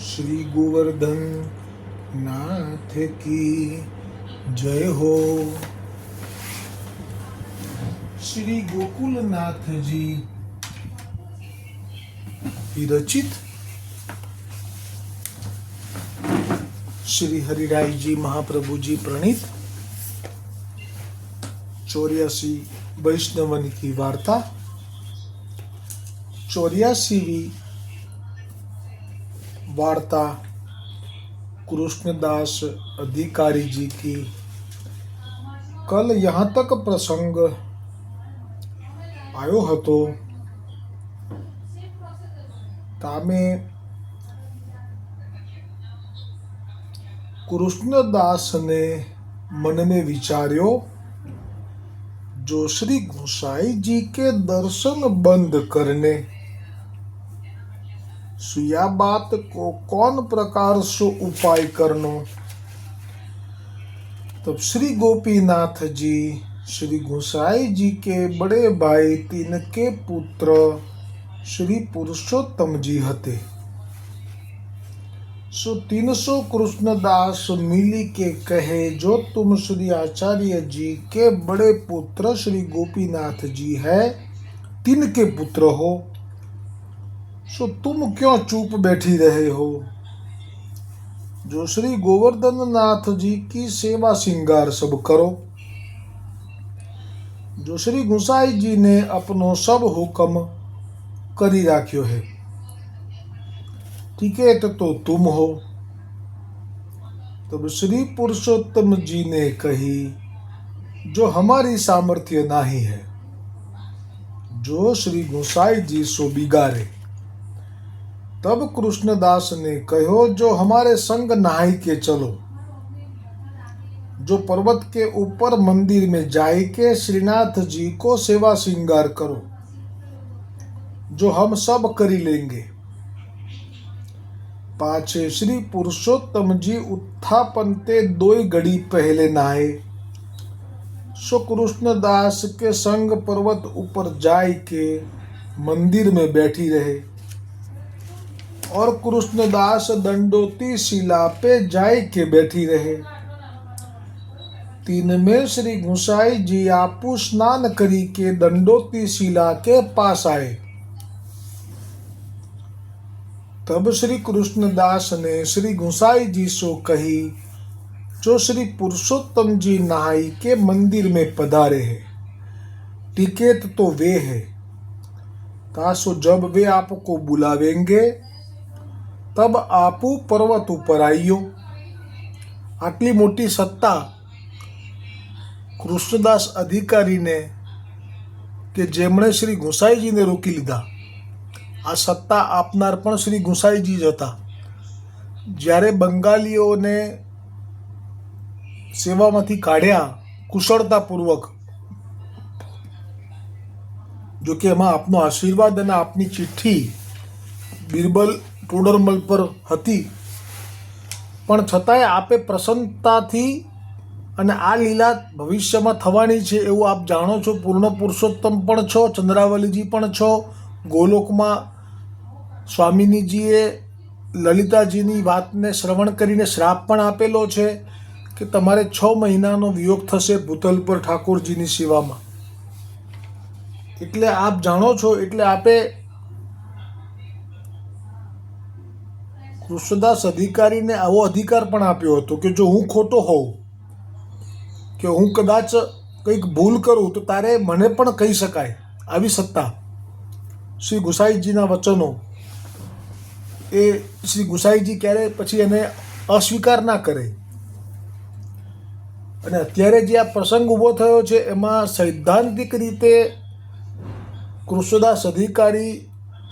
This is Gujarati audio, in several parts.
श्री गोवर्धन नाथ की जय हो। श्री गोकुलनाथ जी रचित श्री हरिराय जी महाप्रभु जी प्रणीत चौरासी वैष्णवन की वार्ता चौरासीवी वार्ता कृष्णदास अधिकारी जी की कल यहाँ तक प्रसंग आयो હતો તામે કૃષ્ણદાસને मन में विचार्यो जो श्री गोसाई जी के दर्शन बंद करने सुया बात को कौन प्रकार से उपाय करनो? तब श्री गोपीनाथ जी, श्री गोसाई जी के बड़े भाई तीन के पुत्र श्री पुरुषोत्तम जी हते। सो तीन सौ कृष्णदास मिली के कहे, जो तुम श्री आचार्य जी के बड़े पुत्र श्री गोपीनाथ जी है, तीन के पुत्र हो। सो तुम क्यों चुप बैठी रहे हो? जो श्री गोवर्धन नाथ जी की सेवा श्रृंगार सब करो। जो श्री गुसाई जी ने अपनो सब हुक्म करी राख्यो है। ठीक है तो, तुम हो। तब श्री पुरुषोत्तम जी ने कही जो हमारी सामर्थ्य नहीं है जो श्री गोसाई जी सो बिगाड़े। तब कृष्णदास ने कहो, जो हमारे संग नहाई के चलो, जो पर्वत के ऊपर मंदिर में जाए के श्रीनाथ जी को सेवा श्रृंगार करो, जो हम सब करी लेंगे। पाछे श्री पुरुषोत्तम जी उत्थापन ते दोई घड़ी पहले नहाए। सो कृष्णदास के संग पर्वत ऊपर जाय के मंदिर में बैठी रहे। और कृष्णदास दंडोती शिला पे जाय के बैठी रहे। तीन में श्री गुसाई जी आपू स्नान करी के दंडोती शिला के पास आए। तब श्री कृष्णदास ने श्री गुसाई जी सो कही, जो श्री पुरुषोत्तम जी नहाई के मंदिर में पधारे हैं, टिकेत तो वे है। तासो जब वे आपको बुलावेंगे તબ આપુ પર્વત ઉપર આવ્યો આટલી મોટી સત્તા કૃષ્ણદાસ અધિકારીને કે જેમણે શ્રી ગુસાઈજીને રોકી લીધા. આ સત્તા આપનાર પણ શ્રી ગુસાઈજી જ હતા. જ્યારે બંગાળીઓને સેવામાંથી કાઢ્યા કુશળતાપૂર્વક, જોકે એમાં આપનો આશીર્વાદ અને આપની ચિઠ્ઠી બિરબલ ટોડરમલ પર હતી. પણ છતાંય આપે પ્રસન્નતાથી અને આ લીલા ભવિષ્યમાં થવાની છે એવું આપ જાણો છો. પૂર્ણ પુરુષોત્તમ પણ છો, ચંદ્રાવલીજી પણ છો. ગોલોકમાં સ્વામિનીજીએ લલિતાજીની વાતને શ્રવણ કરીને શ્રાપ પણ આપેલો છે કે તમારે છ મહિનાનો વિયોગ થશે ભૂતલ પર ઠાકોરજીની સેવામાં. એટલે આપ જાણો છો, એટલે આપે કૃષ્ણદાસ અધિકારીને આવો અધિકાર પણ આપ્યો હતો કે જો હું ખોટો હોઉં, કે હું કદાચ કંઈક ભૂલ કરું, તો તારે મને પણ કહી શકાય. આવી સત્તા શ્રી ગુસાઈજીના વચનો. એ શ્રી ગુસાઈજી ક્યારે પછી એને અસ્વીકાર ના કરે. અને અત્યારે જે આ પ્રસંગ ઊભો થયો છે, એમાં સૈદ્ધાંતિક રીતે કૃષ્ણદાસ અધિકારી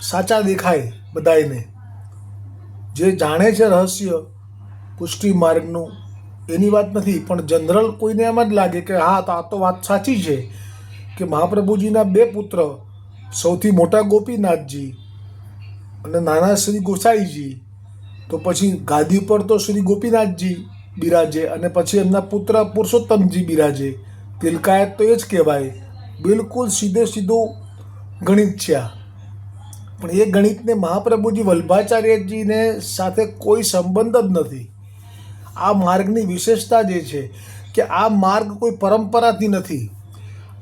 સાચા દેખાય બધાને જે જાણે છે રહસ્ય પુષ્ટિ માર્ગનું, એની વાત નથી, પણ જનરલ કોઈને એમ જ લાગે કે હા આ તો વાત સાચી છે કે મહાપ્રભુજીના બે પુત્ર, સૌથી મોટા ગોપીનાથજી અને નાના શ્રી ગોસાઈજી, તો પછી ગાદી પર તો શ્રી ગોપીનાથજી બિરાજે અને પછી એમના પુત્ર પુરુષોત્તમજી બિરાજે. તિલકાયત તો એ જ કહેવાય. બિલકુલ સીધે સીધું ગણિત છે આ. પણ એ ગણિતને મહાપ્રભુજી વલ્ભાચાર્યજીને સાથે કોઈ સંબંધ જ નથી. આ માર્ગની વિશેષતા જે છે કે આ માર્ગ કોઈ પરંપરાથી નથી.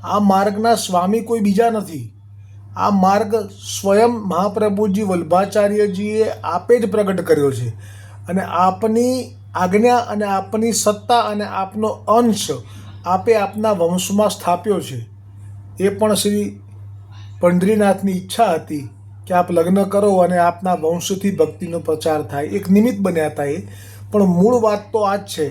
આ માર્ગના સ્વામી કોઈ બીજા નથી. આ માર્ગ સ્વયં મહાપ્રભુજી વલ્ભાચાર્યજીએ આપે જ પ્રગટ કર્યો છે અને આપની આજ્ઞા અને આપની સત્તા અને આપનો અંશ આપે આપના વંશમાં સ્થાપ્યો છે. એ પણ શ્રી પંઢરીનાથની ઈચ્છા હતી. કે આપ લગ્ન કરો અને આપના વંશથી ભક્તિનો પ્રચાર થાય. એક નિમિત્ત બન્યા હતા એ. પણ મૂળ વાત તો આ જ છે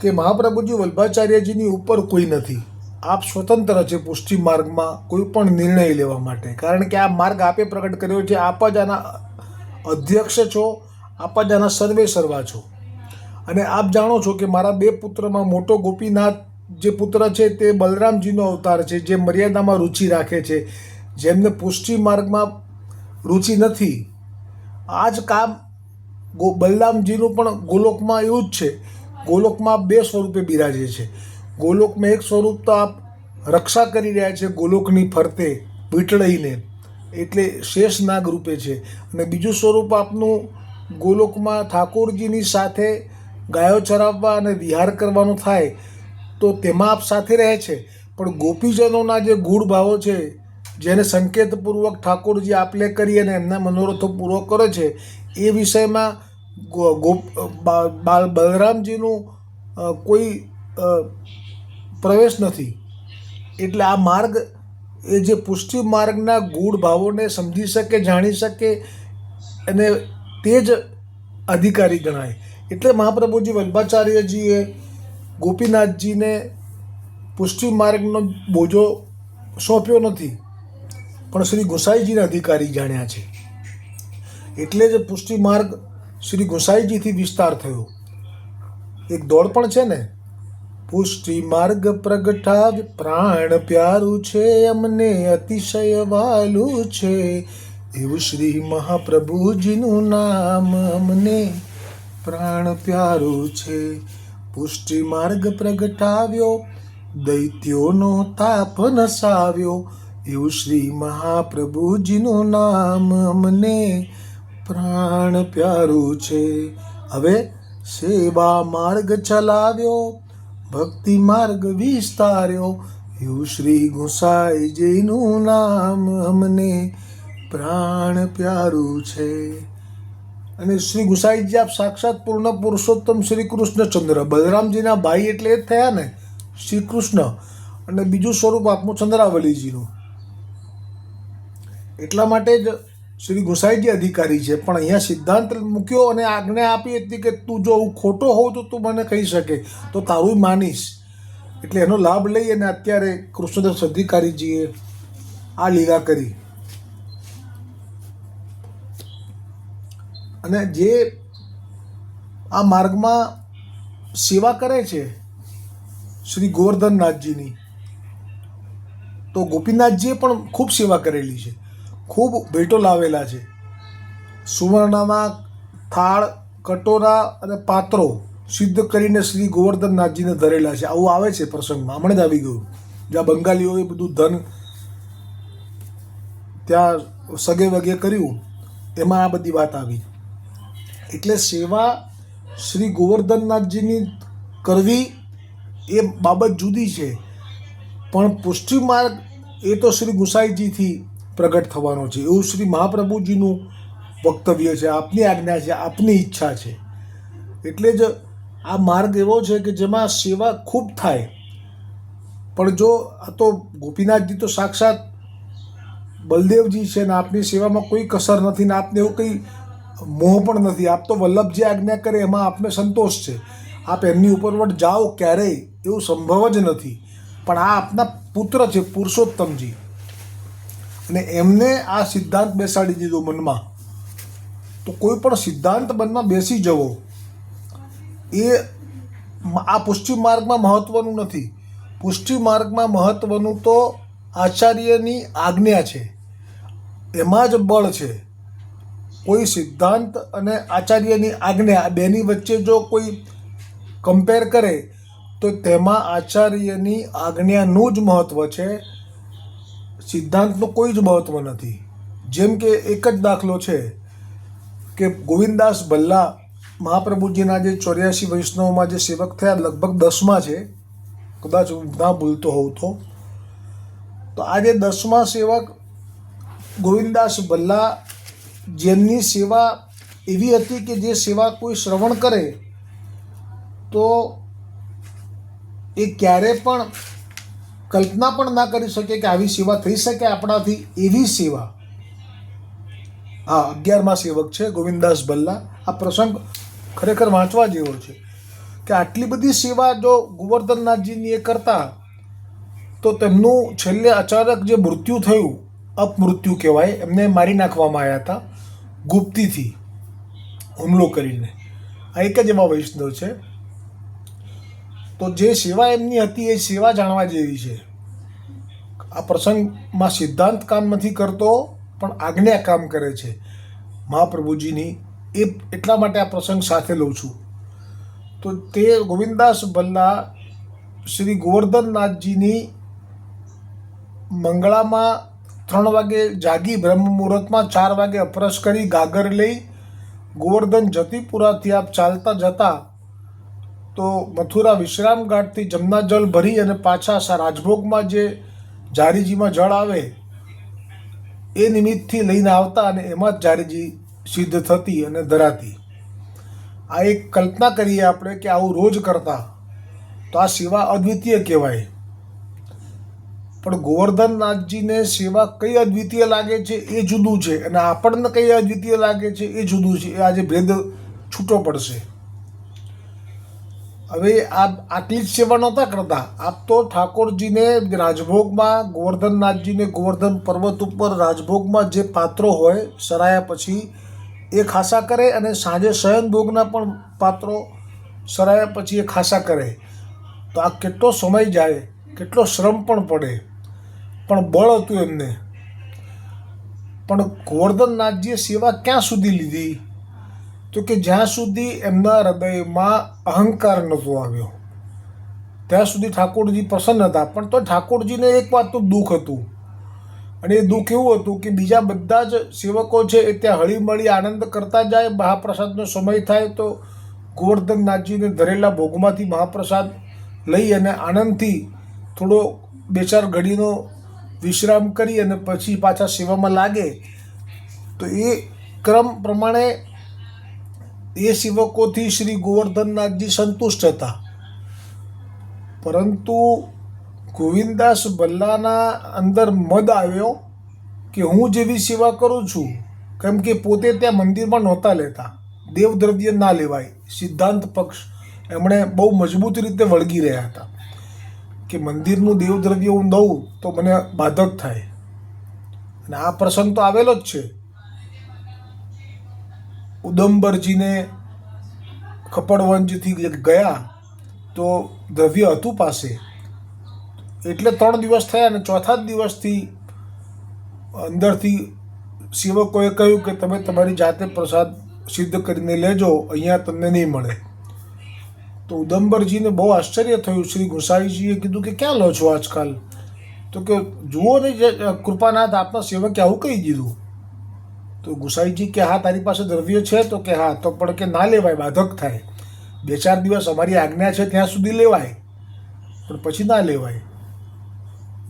કે મહાપ્રભુજી વલ્ભાચાર્યજીની ઉપર કોઈ નથી. આપ સ્વતંત્ર છે પુષ્ટિ માર્ગમાં કોઈ પણ નિર્ણય લેવા માટે. કારણ કે આ માર્ગ આપે પ્રગટ કર્યો છે. આપ જ આના અધ્યક્ષ છો. આપ જ આના સર્વે સર્વા છો. અને આપ જાણો છો કે મારા બે પુત્રમાં મોટો ગોપીનાથ જે પુત્ર છે તે બલરામજીનો અવતાર છે, જે મર્યાદામાં રુચિ રાખે છે. જેમને પુષ્ટિ માર્ગમાં રુચિ નથી આ જ કામ ગો, બલરામજીનું પણ ગોલોકમાં એવું જ છે. ગોલોકમાં બે સ્વરૂપે બિરાજે છે. ગોલોકમાં એક સ્વરૂપ તો આપ રક્ષા કરી રહ્યા છે ગોલોકની ફરતે, વીંટળાઈને. એટલે શેષનાગ રૂપે છે. અને બીજું સ્વરૂપ આપનું ગોલોકમાં ઠાકોરજીની સાથે ગાયો ચરાવવા અને વિહાર કરવાનું થાય, તો તેમાં આપ સાથે રહે છે. પણ ગોપીજનોના જે ગુણ ભાવો છે જેને સંકેતપૂર્વક ઠાકોરજી આપલે કરી અને એમના મનોરથો પૂરો કરે છે, એ વિષયમાં ગોપ બાલ બલરામજીનું કોઈ પ્રવેશ નથી. એટલે આ માર્ગ, એ જે પુષ્ટિ માર્ગના ગૂઢ ભાવોને સમજી શકે, જાણી શકે અને તે જ અધિકારી ગણાય. એટલે મહાપ્રભુજી વલ્ભાચાર્યજીએ ગોપીનાથજીને પુષ્ટિ માર્ગનો બોજો સોંપ્યો નથી. પણ શ્રી ગોસાઈજીના અધિકારી જાણ્યા છે. એટલે જ પુષ્ટિ માર્ગ શ્રી ગોસાઈજીથી વિસ્તાર થયો. એક દોડ પણ છે ને? પુષ્ટિ માર્ગ પ્રગટાવ, પ્રાણ પ્યારું છે, અમને અતિશય વાલું છે. એવું શ્રી મહાપ્રભુજીનું નામ અમને પ્રાણ પ્યારું છે. પુષ્ટિ માર્ગ પ્રગટાવ્યો, દૈત્યોનો તાપ નસાવ્યો એવું શ્રી મહાપ્રભુજીનું નામ અમને પ્રાણ પ્યારું છે. હવે સેવા માર્ગ ચલાવ્યો, ભક્તિ માર્ગ વિસ્તાર્યો. એવું શ્રી ગુસાઈજીનું નામ અમને પ્રાણ પ્યારું છે. અને શ્રી ગુસાઈજી આપ સાક્ષાત પૂર્ણ પુરુષોત્તમ શ્રી કૃષ્ણચંદ્ર. બલરામજીના ભાઈ એટલે એ જ થયા ને? શ્રી કૃષ્ણ. અને બીજું સ્વરૂપ આપનું ચંદ્રાવલીજીનું. એટલા માટે જ શ્રી ગોસાઈજી અધિકારી છે. પણ અહીંયા સિદ્ધાંત મૂક્યો અને આજ્ઞા આપી હતી કે તું જો હું ખોટો હોઉં તો તું મને કહી શકે. તો તારું માનીશ. એટલે એનો લાભ લઈ અને અત્યારે કૃષ્ણદાસ અધિકારીજીએ આ લીલા કરી. અને જે આ માર્ગમાં સેવા કરે છે શ્રી ગોવર્ધનનાથજીની, તો ગોપીનાથજીએ પણ ખૂબ સેવા કરેલી છે. ખૂબ ભેટો લાવેલા છે. સુવર્ણના થાળ, કટોરા અને પાત્રો સિદ્ધ કરીને શ્રી ગોવર્ધનનાથજીને ધરેલા છે. આવું આવે છે પ્રસંગમાં. હમણાં જ આવી ગયું. જ્યાં બંગાળીઓએ બધું ધન ત્યાં સગે વગે કર્યું, એમાં આ બધી વાત આવી. એટલે સેવા શ્રી ગોવર્ધનનાથજીની કરવી એ બાબત જુદી છે. પણ પુષ્ટિ માર્ગ એ તો શ્રી ગુસાઈજીથી પ્રગટ થવાનો છે. એવું શ્રી મહાપ્રભુજીનું વક્તવ્ય છે. આપની આજ્ઞા છે, આપની ઈચ્છા છે. એટલે જ આ માર્ગ એવો છે કે જેમાં સેવા ખૂબ થાય. પણ જો આ તો ગોપીનાથજી તો સાક્ષાત બલદેવજી છે ને આપની સેવામાં કોઈ કસર નથી ને આપને એવું કંઈ મોહ પણ નથી. આપ તો વલ્લભજી આજ્ઞા કરે, એમાં આપને સંતોષ છે. આપ એમની ઉપરવટ જાઓ ક્યારેય, એવું સંભવ જ નથી. પણ આ આપના પુત્ર છે પુરુષોત્તમજી. અને એમને આ સિદ્ધાંત બેસાડી દીધો મનમાં. તો કોઈ પણ સિદ્ધાંત મનમાં બેસી જવો, એ આ પુષ્ટિ માર્ગમાં મહત્વનું નથી. પુષ્ટિ માર્ગમાં મહત્વનું તો આચાર્યની આજ્ઞા છે. એમાં જ બળ છે. કોઈ સિદ્ધાંત અને આચાર્યની આજ્ઞા બેની વચ્ચે જો કોઈ કમ્પેર કરે, તો તેમાં આચાર્યની આજ્ઞાનું જ મહત્વ છે. સિદ્ધાંતનું કોઈ જ મહત્વ નથી. જેમ કે એક જ દાખલો છે કે ગોવિંદાસ ભલ્લા મહાપ્રભુજીના જે ચોર્યાસી વૈષ્ણવમાં જે સેવક થયા લગભગ દસમા છે, કદાચ હું ના ભૂલતો હોઉં તો. તો આ જે દસમા સેવક ગોવિંદાસ ભલ્લા જેમની સેવા એવી હતી કે જે સેવા કોઈ શ્રવણ કરે, તો એ ક્યારે પણ કલ્પના પણ ના કરી શકીએ કે આવી સેવા થઈ શકે આપણાથી એવી સેવા. હા, અગિયારમાં સેવક છે ગોવિંદાસ ભલ્લા. આ પ્રસંગ ખરેખર વાંચવા જેવો છે કે આટલી બધી સેવા જો ગોવર્ધનનાથજીની એ કરતા, તો તેમનું છેલ્લે અચાનક જે મૃત્યુ થયું, અપમૃત્યુ કહેવાય, એમને મારી નાખવામાં આવ્યા હતા ગુપ્તીથી હુમલો કરીને. આ એક જ એવા વૈષ્ણવ છે. તો જે સેવા એમની હતી એ સેવા જાણવા જેવી છે. આ પ્રસંગમાં સિદ્ધાંત કામ નથી કરતો, પણ આજ્ઞા કામ કરે છે. મહાપ્રભુજીની એ એટલા માટે આ પ્રસંગ સાથે લઉં છું. તો તે ગોવિંદાસ ભલ્લા શ્રી ગોવર્ધનનાથજીની મંગળામાં ત્રણ વાગે જાગી બ્રહ્મ મુહૂર્તમાં ચાર વાગે અપરસ કરી ગાગર લઈ ગોવર્ધન જતીપુરાથી આપ ચાલતા જતા તો મથુરા વિશ્રામ ઘાટથી જમના જળ ભરી અને પાછા રાજભોગમાં જે જારીજીમાં જળ આવે, એ નિમિત્તથી લઈને આવતા અને એમાં જ જારીજી સિદ્ધ થતી અને ધરાતી. આ એક કલ્પના કરીએ આપણે કે આવું રોજ કરતા, તો આ સેવા અદ્વિતીય કહેવાય. પણ ગોવર્ધનનાથજીને સેવા કઈ અદ્વિતીય લાગે છે એ જુદું છે અને આપણને કઈ અદ્વિતીય લાગે છે એ જુદું છે, એ આજે ભેદ છૂટો પડશે. હવે આ આટલી જ સેવા નહોતા કરતા. આપ તો ઠાકોરજીને રાજભોગમાં, ગોવર્ધનનાથજીને ગોવર્ધન પર્વત ઉપર રાજભોગમાં જે પાત્રો હોય, સરાયા પછી એ ખાસા કરે અને સાંજે શયનભોગના પણ પાત્રો સરાયા પછી એ ખાસા કરે. તો આ કેટલો સમય જાય, કેટલો શ્રમ પણ પડે, પણ બળ હતું એમને. પણ ગોવર્ધનનાથજીએ સેવા ક્યાં સુધી લીધી? તો કે જ્યાં સુધી એમના હૃદયમાં અહંકાર નહોતો આવ્યો, ત્યાં સુધી ઠાકોરજી પ્રસન્ન હતા. પણ તો ઠાકોરજીને એક વાતનું દુઃખ હતું. અને એ દુઃખ એવું હતું કે બીજા બધા જ સેવકો છે એ ત્યાં હળીમળી આનંદ કરતા જાય, મહાપ્રસાદનો સમય થાય તો ગોવર્ધનનાથજીને ધરેલા ભોગમાંથી મહાપ્રસાદ લઈ અને આનંદથી થોડો બે ચાર ઘડીનો વિશ્રામ કરી અને પછી પાછા સેવામાં લાગે. તો એ ક્રમ પ્રમાણે એ સેવકોથી શ્રી ગોવર્ધનનાથજી સંતુષ્ટ હતા. પરંતુ ગોવિંદાસ ભલ્લાના અંદર મદ આવ્યો કે હું જેવી સેવા કરું છું, કેમ કે પોતે ત્યાં મંદિરમાં નહોતા લેતા. દેવદ્રવ્ય ના લેવાય, સિદ્ધાંત પક્ષ એમણે બહુ મજબૂત રીતે વળગી રહ્યા હતા. કે મંદિરનું દેવદ્રવ્ય હું દઉં તો મને બાધક થાય. અને આ પ્રસંગ તો આવેલો જ છે. ઉદંબરજીને કપડવંજથી ગયા તો દ્રવ્ય હતું પાસે. એટલે ત્રણ દિવસ થયા અને ચોથા જ દિવસથી અંદરથી સેવકોએ કહ્યું કે તમે તમારી જાતે પ્રસાદ સિદ્ધ કરીને લેજો, અહીંયા તમને નહીં મળે. તો ઉદંબરજીને બહુ આશ્ચર્ય થયું. શ્રી ગુસાઈજીએ કીધું કે ક્યાં લો છો આજકાલ? તો કે જુઓ ને જે, કૃપાનાથ આપના સેવકે આવું કહી દીધું. તો ગુસાઈજી કે, હા, તારી પાસે દ્રવ્ય છે? તો કે, હા, તો પણ કે ના લેવાય, બાધક થાય. બે ચાર દિવસ અમારી આજ્ઞા છે, ત્યાં સુધી લેવાય. પણ પછી ના લેવાય.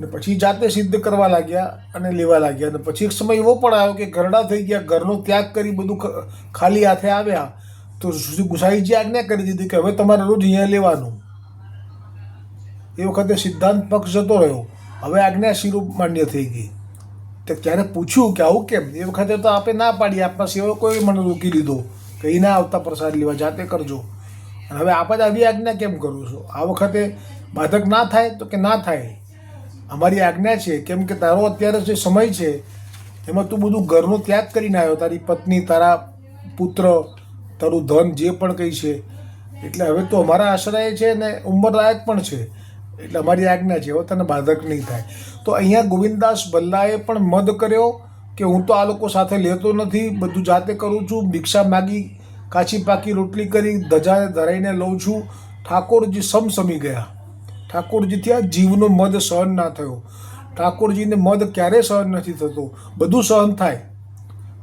ને પછી જાતે સિદ્ધ કરવા લાગ્યા અને લેવા લાગ્યા. અને પછી એક સમય એવો પણ આવ્યો કે ઘરડા થઈ ગયા, ઘરનો ત્યાગ કરી બધું ખાલી હાથે આવ્યા. તો ગુસાઈજી આજ્ઞા કરી દીધી કે, હવે તમારે રોજ અહીંયા લેવાનું. એ વખતે સિદ્ધાંત પક્ષ જતો રહ્યો. હવે આજ્ઞા શિરૂપ માન્ય થઈ ગઈ. ત્યારે પૂછ્યું કે આવું કેમ? એ વખતે તો આપે ના પાડી આપણા સેવકોએ મને રોકી લીધો કે એ ના આવતા પ્રસાદ લેવા, જાતે કરજો. અને હવે આપ જ આવી આજ્ઞા કેમ કરું છો? આ વખતે બાધક ના થાય તો કે ના થાય? અમારી આજ્ઞા છે, કેમ કે તારો અત્યારે જે સમય છે, એમાં તું બધું ઘરનો ત્યાગ કરીને આવ્યો, તારી પત્ની, તારા પુત્ર, તારું ધન, જે પણ કંઈ છે. એટલે હવે તો અમારા આશ્રય છે ને ઉંમરલાયક પણ છે. એટલે અમારી આજ્ઞા છે, એવો તને બાધક નહીં થાય. તો અહીંયા ગોવિંદાસ ભલ્લાએ પણ મદ કર્યો કે હું તો આ લોકો સાથે લેતો નથી, બધું જાતે કરું છું, ભિક્ષા માગી, કાચી પાકી રોટલી કરી, ધજા ધરાઈને લઉં છું. ઠાકોરજી સમસમી ગયા. ઠાકોરજીથી આ જીવનો મદ સહન ના થયો. ઠાકોરજીને મદ ક્યારે સહન નથી થતો? બધું સહન થાય,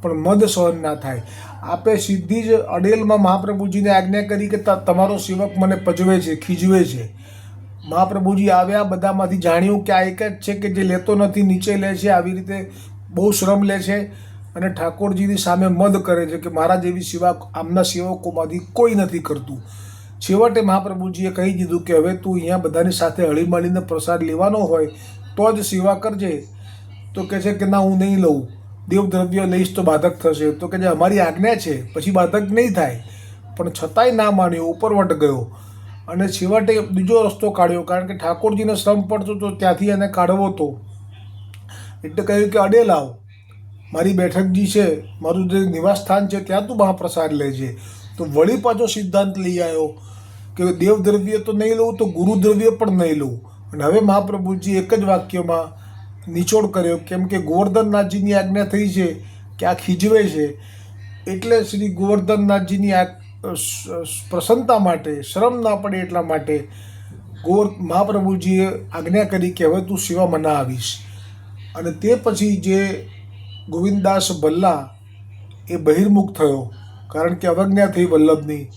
પણ મદ સહન ના થાય. આપે સીધી જ અડેલમાં મહાપ્રભુજીને આજ્ઞા કરી કે તમારો સેવક મને પજવે છે, ખીજવે છે. મહાપ્રભુજી આવ્યા, બધામાંથી જાણ્યું કે આ એક જ છે કે જે લેતો નથી, નીચે લે છે, આવી રીતે બહુ શ્રમ લે છે અને ઠાકોરજીની સામે મદ કરે છે કે મારા જેવી સેવા આમના સેવકોમાંથી કોઈ નથી કરતું. છેવટે મહાપ્રભુજીએ કહી દીધું કે હવે તું અહીંયા બધાની સાથે હળીમળીને પ્રસાદ લેવાનો હોય તો જ સેવા કરજે. તો કહે છે કે ના, હું નહીં લઉં. દેવદ્રવ્ય લઈશ તો બાધક થશે. તો કે જે અમારી આજ્ઞા છે, પછી બાધક નહીં થાય. પણ છતાંય ના માન્યો, ઉપરવટ ગયો. અને છેવટે બીજો રસ્તો કાઢ્યો, કારણ કે ઠાકોરજીને શ્રમ પડતો તો ત્યાંથી એને કાઢવો હતો એટલે કહ્યું કે અડે લાવ, મારી બેઠક જે છે, મારું જે નિવાસ સ્થાન છે, ત્યાં તું મહાપ્રસાદ લેજે. તો વળી પાછો સિદ્ધાંત લઈ આવ્યો કે દેવદ્રવ્ય તો નહીં લઉં, તો ગુરુદ્રવ્ય પણ નહીં લઉં. અને હવે મહાપ્રભુજી એક જ વાક્યમાં નિચોડ કર્યો કેમ કે ગોવર્ધનનાથજીની આજ્ઞા થઈ છે કે આ ખીજવે છે. એટલે શ્રી ગોવર્ધનનાથજીની આ પ્રસન્નતા માટે, શ્રમ ના પડે એટલા માટે ગોર મહાપ્રભુજીએ આજ્ઞા કરી કે હવે તું સેવા મના આવીશ. અને તે પછી જે ગોવિંદદાસ ભલ્લા એ બહિર્મુખ થયો, કારણ કે અવજ્ઞા થઈ વલ્લભની,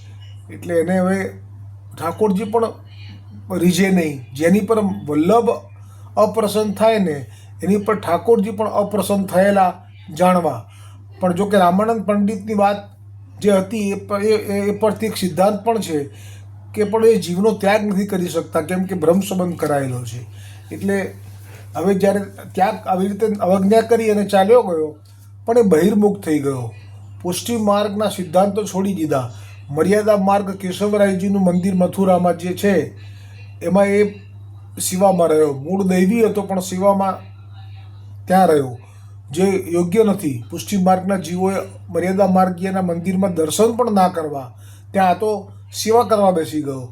એટલે એને હવે ઠાકોરજી પણ રીઝે નહીં. જેની પર વલ્લભ અપ્રસન્ન થાય ને, એની પર ઠાકોરજી પણ અપ્રસન્ન થયેલા જાણવા. પણ જો કે રામાનંદ પંડિતની વાત જે હતી એ એ એ- પરથી એક સિદ્ધાંત પણ છે કે પણ એ જીવનો ત્યાગ નથી કરી શકતા, કેમ કે ભ્રમ સંબંધ કરાયેલો છે. એટલે હવે જ્યારે ત્યાગ આવી રીતે અવજ્ઞા કરી અને ચાલ્યો ગયો, પણ એ બહિર્મુખ થઈ ગયો. પુષ્ટિ માર્ગના સિદ્ધાંતો છોડી દીધા. મર્યાદા માર્ગ કેશવરાયજીનું મંદિર મથુરામાં જે છે, એમાં એ શિવામાં રહ્યો. મૂળ દૈવી હતો, પણ શિવામાં ત્યાં રહ્યો. જે યોગ્ય નથી. પુષ્ટિ માર્ગના જીવોએ મર્યાદા માર્ગીયના મંદિરમાં દર્શન પણ ના કરવા. ત્યાં તો સેવા કરવા બેસી ગયો.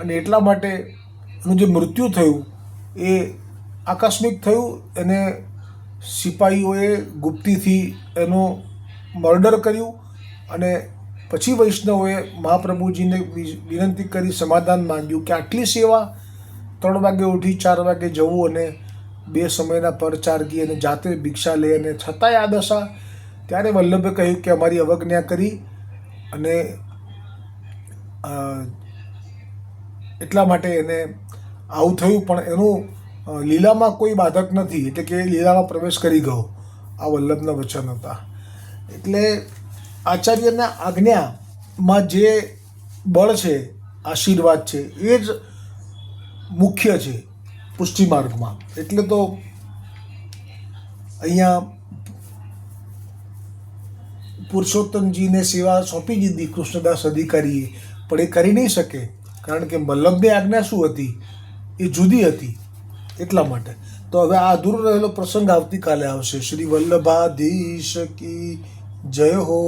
અને એટલા માટે એનું જે મૃત્યુ થયું એ આકસ્મિક થયું. એને સિપાહીઓએ ગુપ્તીથી એનું મર્ડર કર્યું અને પછી વૈષ્ણવોએ મહાપ્રભુજીને વિનંતી કરી સમાધાન માંગ્યું કે આટલી સેવા ત્રણ વાગે ઉઠી ચાર વાગે જવું અને બે સમયના પરચારગી અને જાતે ભિક્ષા લે અને છતાંય આ દશા ત્યારે વલ્લભે કહ્યું કે અમારી અવજ્ઞા કરી અને એટલા માટે એને આવું થયું, પણ એનું લીલામાં કોઈ બાધક નથી, એટલે કે લીલામાં પ્રવેશ કરી ગયો. આ વલ્લભના વચન હતા. એટલે આચાર્યના આજ્ઞામાં જે બળ છે, આશીર્વાદ છે, એ જ મુખ્ય છે. પુષ્ટિ માર્ગમાં. એટલે તો અહીંયા પુરુષોત્તમજીને સેવા સોંપી દીધી કૃષ્ણદાસ અધિકારીએ. પણ એ કરી નહીં શકે, કારણ કે મલ્લભની આજ્ઞા શું હતી? એ જુદી હતી, એટલા માટે. તો હવે આ અધૂરો રહેલો પ્રસંગ આવતીકાલે આવશે. શ્રી વલ્લભાધીશ કી જય હો.